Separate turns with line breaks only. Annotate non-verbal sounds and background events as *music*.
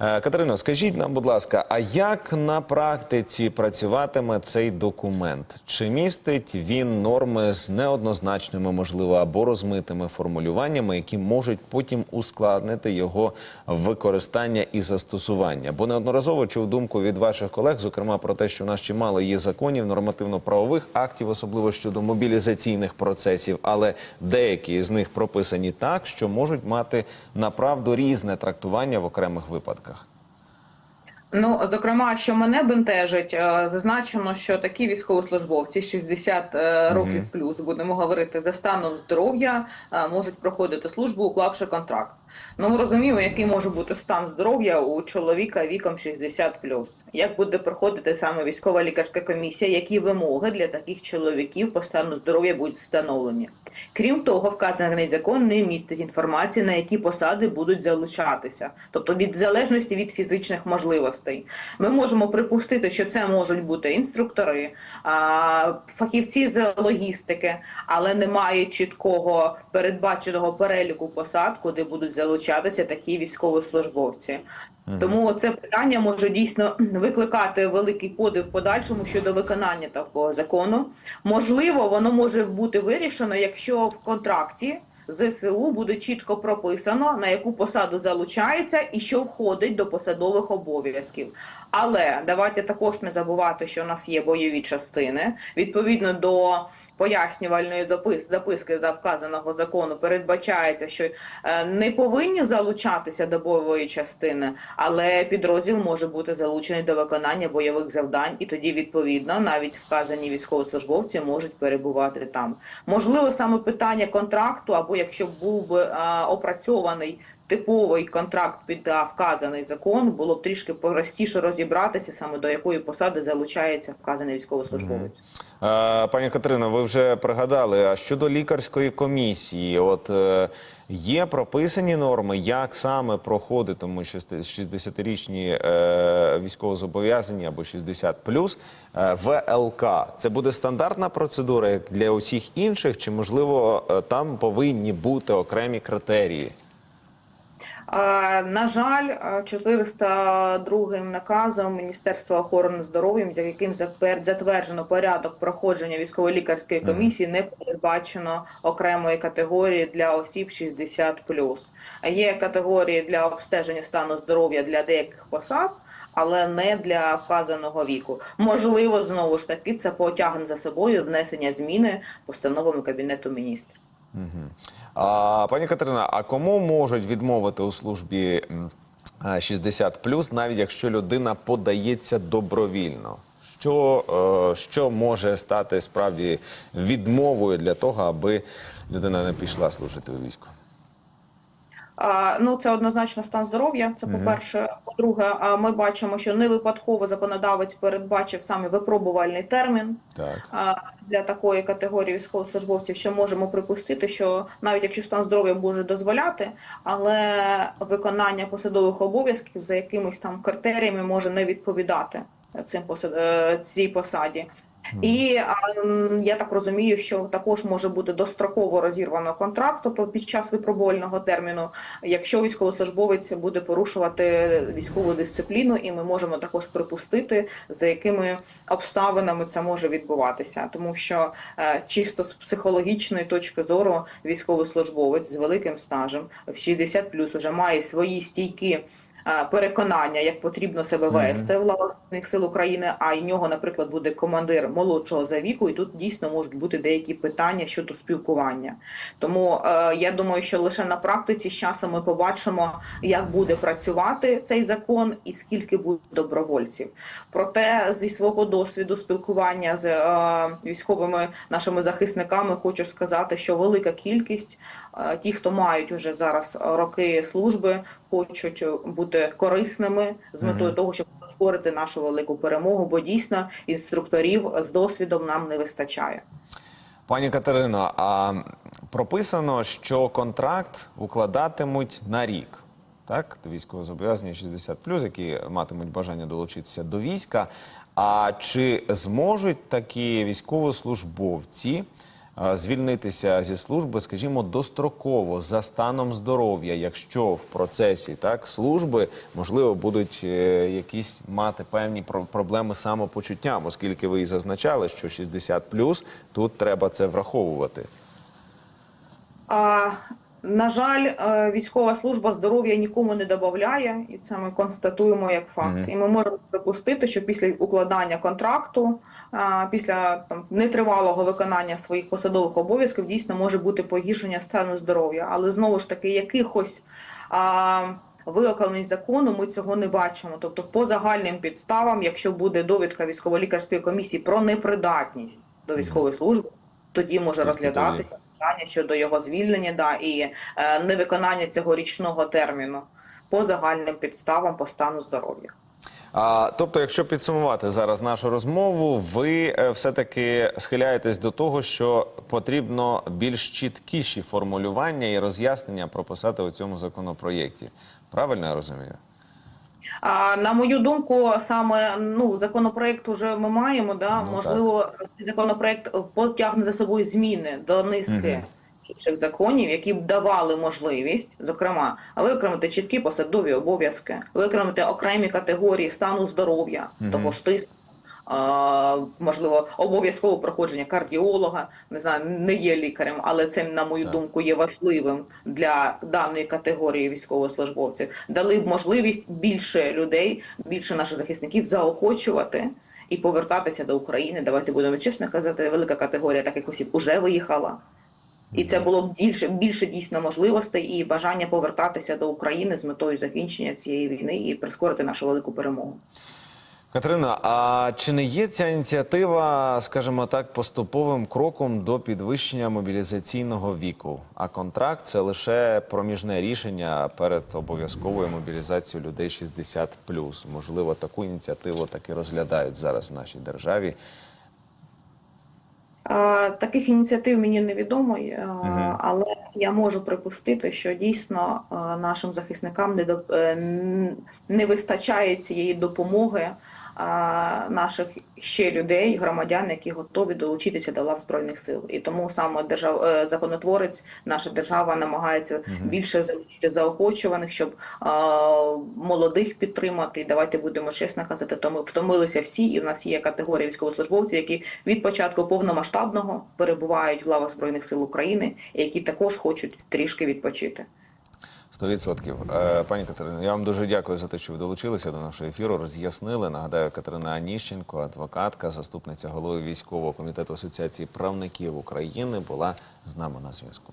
Е, Катерино, скажіть нам, будь ласка, а як на практиці працюватиме цей документ? Чи містить він норми з неоднозначними, можливо, або розмитими формулюваннями, які можуть потім ускладнити його використання і застосування? Бо неодноразово чув думку від ваших колег, зокрема про те, що в нас чимало є законів, нормативно-правових актів, особливо щодо мобілізаційних процесів, але деякі з них прописані так, що можуть мати направду різне трактування в окремих випадках.
Ну, зокрема, що мене бентежить, е, зазначено, що такі військовослужбовці 60 е, років плюс, будемо говорити, за станом здоров'я е, можуть проходити службу, уклавши контракт. Ну, ми розуміємо, який може бути стан здоров'я у чоловіка віком 60 плюс. Як буде проходити саме військова лікарська комісія, які вимоги для таких чоловіків по стану здоров'я будуть встановлені? Крім того, вказаний закон не містить інформації, на які посади будуть залучатися, тобто від залежності від фізичних можливостей. Ми можемо припустити, що це можуть бути інструктори, фахівці з логістики, але немає чіткого передбаченого переліку посад, куди будуть залучатися такі військовослужбовці. Тому це питання може дійсно *clears throat* викликати великий подив в подальшому щодо виконання такого закону. Можливо, воно може бути вирішено, якщо в контракті ЗСУ буде чітко прописано, на яку посаду залучається і що входить до посадових обов'язків. Але давайте також не забувати, що у нас є бойові частини. Відповідно до пояснювальної запис, записки до вказаного закону передбачається, що е, не повинні залучатися до бойової частини, але підрозділ може бути залучений до виконання бойових завдань, і тоді відповідно навіть вказані військовослужбовці можуть перебувати там. Можливо, саме питання контракту, або якщо був би а, опрацьований типовий контракт під вказаний закон, було б трішки простіше розібратися саме до якої посади залучається вказаний військовослужбовець.
Е, Пані Катерино, ви вже пригадали, а щодо лікарської комісії, от е, є прописані норми, як саме що 60-річні е, військовозобов'язані або 60 плюс е, ВЛК. Це буде стандартна процедура як для усіх інших, чи можливо е, там повинні бути окремі критерії?
На жаль, е, 402 наказом Міністерства охорони здоров'я, за яким затверджено порядок проходження військово-лікарської комісії, не передбачено окремої категорії для осіб 60+. А Є категорії для обстеження стану здоров'я для деяких посад. Але не для вказаного віку. Можливо, знову ж таки, це потягне за собою внесення зміни постановами Кабінету міністрів.
А, пані Катерина, а кому можуть відмовити у службі м, плюс, 60 навіть якщо людина подається добровільно? Що, е, що може стати справді відмовою для того, аби людина не пішла служити у війську?
Ну, це однозначно стан здоров'я. Це по-перше. По-друге, ми бачимо, що не випадково законодавець передбачив саме випробувальний термін
Так.
для такої категорії військовослужбовців, що можемо припустити, що навіть якщо стан здоров'я може дозволяти, але виконання посадових обов'язків за якимись там критеріями може не відповідати цим посад... е, цій посаді. І а, я так розумію, що також може бути достроково розірвано контракт, тобто під час випробувального терміну, якщо військовослужбовець буде порушувати військову дисципліну, і ми можемо також припустити, за якими обставинами це може відбуватися, тому що е, чисто з психологічної точки зору військовослужбовець з великим стажем в 60 плюс вже має свої стійкі переконання, як потрібно себе вести в лавах Збройних сил України. А й нього, наприклад, буде командир молодшого за віку, і тут дійсно можуть бути деякі питання щодо спілкування. Тому е, я думаю, що лише на практиці з часом ми побачимо, як буде працювати цей закон і скільки буде добровольців. Проте зі свого досвіду спілкування з е, військовими нашими захисниками хочу сказати, що велика кількість е, ті, хто мають уже зараз роки служби, хочуть бути корисними з метою того, щоб прискорити нашу велику перемогу, бо дійсно інструкторів з досвідом нам не вистачає.
Пані Катерино, а прописано, що контракт укладатимуть на рік. Так, військовозобов'язані 60 які матимуть бажання долучитися до війська. А чи зможуть такі військовослужбовці звільнитися зі служби, скажімо, достроково за станом здоров'я, якщо в процесі так служби можливо будуть е, якісь мати певні про- проблеми з самопочуттям, оскільки ви і зазначали, що 60+, тут треба це враховувати.
На жаль, е, військова служба здоров'я нікому не додає, і це ми констатуємо як факт. І ми можемо припустити, що після укладання контракту, після там нетривалого виконання своїх посадових обов'язків, дійсно може бути погіршення стану здоров'я. Але знову ж таки, якихось а, закону ми цього не бачимо. Тобто, по загальним підставам, якщо буде довідка військово-лікарської комісії про непридатність до військової служби, тоді може розглядатися питання щодо його звільнення да, і е, невиконання цього річного терміну по загальним підставам по стану здоров'я.
А, тобто, якщо підсумувати зараз нашу розмову, ви е, все-таки схиляєтесь до того, що потрібно більш чіткіші формулювання і роз'яснення прописати у цьому законопроєкті. Правильно я розумію?
А, на мою думку, саме ну законопроект уже ми маємо. Да
Ну,
можливо, цей законопроект потягне за собою зміни до низки. Інших законів, які б давали можливість, зокрема, виокремити чіткі посадові обов'язки, виокремити окремі категорії стану здоров'я, того ж тиску, можливо, обов'язкове проходження кардіолога. Не знаю, не є лікарем, але це, на мою
Так.
думку, є важливим для даної категорії військовослужбовців. Дали б можливість більше людей, більше наших захисників заохочувати. І повертатися до України. Давайте будемо чесно казати, велика категорія таких осіб уже виїхала. І це було б більше, більше дійсно можливостей і бажання повертатися до України з метою закінчення цієї війни і прискорити нашу велику перемогу.
Катерина, а чи не є ця ініціатива, скажімо так, поступовим кроком до підвищення мобілізаційного віку? А контракт це лише проміжне рішення перед обов'язковою мобілізацією людей 60+. Можливо, таку ініціативу таки розглядають зараз в нашій державі.
Таких ініціатив мені невідомо, е, але я можу припустити, що дійсно е, нашим захисникам не до е, не вистачає цієї допомоги наших ще людей, громадян, які готові долучитися до лав збройних сил. І тому саме держав е, законотворець, наша держава намагається більше залучити заохочуваних, щоб молодих підтримати. І давайте будемо чесно казати, то ми втомилися всі, і в нас є категорія військовослужбовців, які від початку повномасштабного перебувають в лавах збройних сил України, і які також хочуть трішки відпочити.
Сто відсотків. Е, Пані Катерина. я вам дуже дякую за те, що ви долучилися до нашого ефіру. Роз'яснили. Нагадаю, Катерина Аніщенко, адвокатка, заступниця голови військового комітету Асоціації правників України, була з нами на зв'язку.